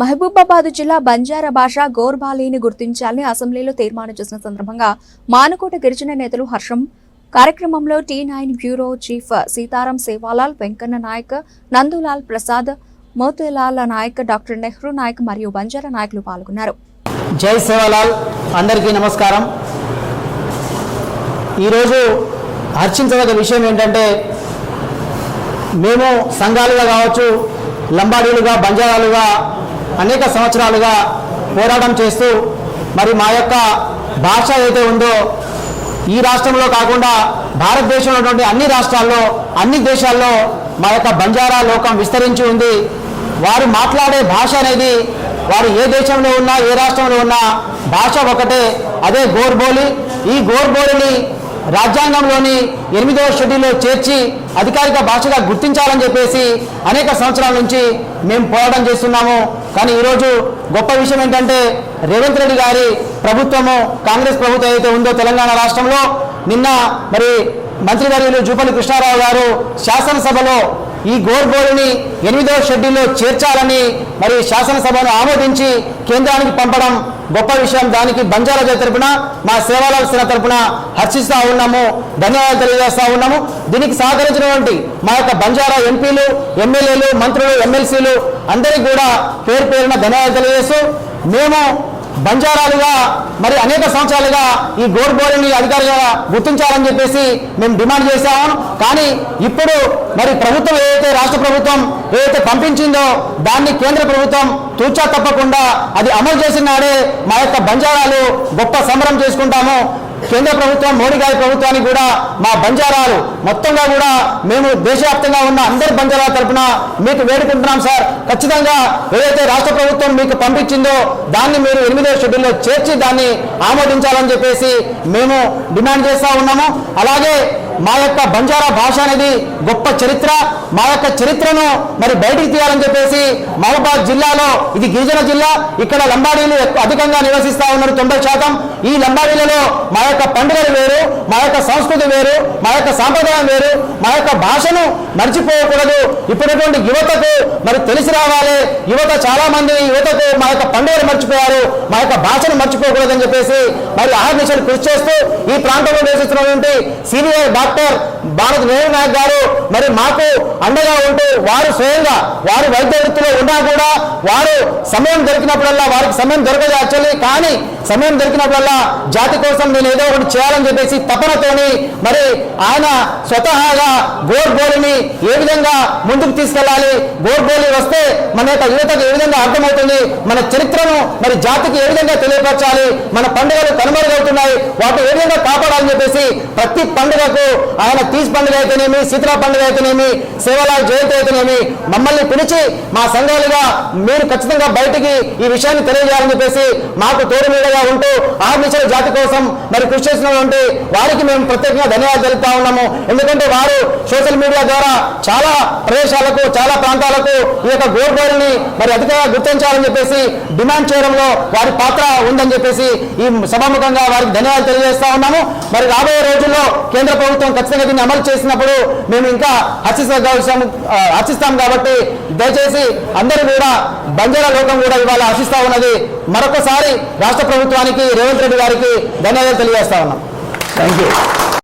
మహబూబాబాద్ జిల్లా బంజారా భాష గోర్బాలీని గుర్తించాలని అసెంబ్లీలో తీర్మానం చేసిన సందర్భంగా మానుకోట గిరిజన నేతలు హర్షం. కార్యక్రమంలో T nine bureau chief Sitaram Sevalal Venkanna Nayak Nandulal Prasad Motelal Nayak doctor Nehru Nayak మరియు బంజారా నాయకులు పాల్గొన్నారు. జై సేవాలాల్ అందరికీ నమస్కారం. ఈరోజు హర్షించదగ్గ విషయం ఏంటంటే మేము సంఘాలుగా కావచ్చు లంబాడీలుగా బంజారాలుగా అనేక సంవత్సరాలుగా పోరాటం చేస్తూ మరి మా యొక్క భాష ఏదైతే ఉందో ఈ రాష్ట్రంలో కాకుండా భారతదేశంలో ఉన్నటువంటి అన్ని రాష్ట్రాల్లో అన్ని దేశాల్లో మా యొక్క బంజారా లోకం విస్తరించి ఉంది. వారు మాట్లాడే భాష అనేది వారు ఏ దేశంలో ఉన్నా ఏ రాష్ట్రంలో ఉన్నా భాష ఒకటే అదే గోర్బోలి. ఈ గోర్బోలిని రాజ్యాంగంలోని ఎనిమిదవ షెడ్యూల్లో చేర్చి అధికారిక భాషగా గుర్తించాలని చెప్పేసి అనేక సంవత్సరాల నుంచి మేము పోరాటం చేస్తున్నాము. కానీ ఈరోజు గొప్ప విషయం ఏంటంటే రేవంత్ రెడ్డి గారి ప్రభుత్వము కాంగ్రెస్ ప్రభుత్వం ఏదైతే ఉందో తెలంగాణ రాష్ట్రంలో నిన్న మరి మంత్రివర్యులు జూపల్లి కృష్ణారావు గారు శాసనసభలో ఈ గోర్బోలుని ఎనిమిదవ షెడ్యూల్లో చేర్చాలని మరి శాసనసభను ఆమోదించి కేంద్రానికి పంపడం గొప్ప విషయం దానికి బంజారా జాతి తరపున మా సేవాలాల సేన తరపున హర్షిస్తూ ఉన్నాము ధన్యవాదాలు తెలియజేస్తూ ఉన్నాము. దీనికి సహకరించినటువంటి మా యొక్క బంజారా ఎంపీలు ఎమ్మెల్యేలు మంత్రులు ఎమ్మెల్సీలు అందరికీ కూడా పేరు పేరున ధన్యవాదాలు తెలియజేస్తూ మేము బంజారాలుగా మరి అనేక సంవత్సరాలుగా ఈ గోడ్బోరిని అధికారిగా గుర్తించాలని చెప్పేసి మేము డిమాండ్ చేశాము కానీ ఇప్పుడు మరి ప్రభుత్వం ఏదైతే రాష్ట్ర ప్రభుత్వం ఏదైతే పంపించిందో దాన్ని కేంద్ర ప్రభుత్వం తూచా తప్పకుండా అది అమలు చేసిన నాడే మా యొక్క బంజారాలు గొప్ప సంబరం చేసుకుంటాము. కేంద్ర ప్రభుత్వం మోడీ గారి ప్రభుత్వానికి కూడా మా బంజారాలు. మొత్తంగా కూడా మేము దేశవ్యాప్తంగా ఉన్న అందరి బంజారాల తరపున మీకు వేడుకుంటున్నాం సార్. ఖచ్చితంగా ఏదైతే రాష్ట్ర ప్రభుత్వం మీకు పంపించిందో దాన్ని మీరు ఎనిమిదో షెడ్యూల్లో చేర్చి దాన్ని ఆమోదించాలని చెప్పేసి మేము డిమాండ్ చేస్తూ ఉన్నాము. అలాగే మా యొక్క బంజారా భాష అనేది గొప్ప చరిత్ర మా యొక్క చరిత్రను మరి బయటికి తీయాలని చెప్పేసి మహబాద్ జిల్లాలో ఇది గిరిజన జిల్లా ఇక్కడ లంబాడీలు ఎక్కువ అధికంగా నివసిస్తా ఉన్నారు తొంభై శాతం. ఈ లంబాడీలలో మా యొక్క పండుగలు వేరు మా యొక్క సంస్కృతి వేరు మా యొక్క సాంప్రదాయం వేరు మా యొక్క భాషను మర్చిపోకూడదు. ఇప్పుడున్నటువంటి యువతకు మరి తెలిసి రావాలి. యువత చాలా మంది యువతకు మా యొక్క పండుగలు మర్చిపోయారు మా యొక్క భాషను మర్చిపోకూడదని చెప్పేసి మరి ఆహర్నిశలు కృషి చేస్తూ ఈ ప్రాంతంలో నివసిస్తున్నటువంటి సీనియర్ డాక్టర్ భారత్ నెహ్రూ నాయక్ గారు మరి మాకు అండగా ఉంటూ వారు స్వయంగా వారు వైద్య వృత్తిలో ఉన్నా కూడా వారు సమయం దొరికినప్పుడల్లా వారికి సమయం దొరకదు యాక్చువల్లీ కానీ సమయం దొరికినప్పుడల్లా జాతి కోసం నేను ఏదో ఒకటి చేయాలని చెప్పేసి తపనతోని మరి ఆయన స్వతహాగా గోర్బోలిని ఏ విధంగా ముందుకు తీసుకెళ్ళాలి? గోర్బోలి వస్తే మన యొక్క యువతకు ఏ విధంగా అర్థమవుతుంది? మన చరిత్రను మరి జాతికి ఏ విధంగా తెలియపరచాలి? మన పండుగలు కనుమరుగవుతున్నాయి. వాటిని ఏ విధంగా కాపాడాలని చెప్పేసి ప్రతి పండుగకు ఆయన తీజ్ పండుగ అయితేనేమి శీతల పండుగ అయితేనేమి సేవలాల్ జయంతి అయితేనేమి మమ్మల్ని పిలిచి మా సంఘాలుగా మీరు ఖచ్చితంగా బయటికి ఈ విషయాన్ని తెలియజేయాలని చెప్పేసి మాకు తోడు నీడగా ఉంటూ ఆర్మిషల జాతి కోసం మరి కృషి చేసినటువంటి వారికి మేము ప్రత్యేకంగా ధన్యవాదాలు తెలుపుతా ఉన్నాము. ఎందుకంటే వారు సోషల్ మీడియా ద్వారా చాలా ప్రదేశాలకు చాలా ప్రాంతాలకు ఈ యొక్క గోర్బోరిని మరి అధికంగా గుర్తించాలని చెప్పేసి డిమాండ్ చేయడంలో వారి పాత్ర ఉందని చెప్పేసి ఈ సభాముఖంగా వారికి ధన్యవాదాలు తెలియజేస్తా ఉన్నాము. మరి రాబోయే రోజుల్లో కేంద్ర ప్రభుత్వం ఖచ్చితంగా దీన్ని అమలు చేసినప్పుడు మేము ఇంకా హర్షిస్తాం హర్షిస్తాం కాబట్టి దయచేసి అందరూ కూడా బంజారా లోకం కూడా ఇవాళ హర్షిస్తా ఉన్నది. మరొకసారి రాష్ట్ర ప్రభుత్వానికి రేవంత్ రెడ్డి గారికి ధన్యవాదాలు తెలియజేస్తా ఉన్నాం. Thank you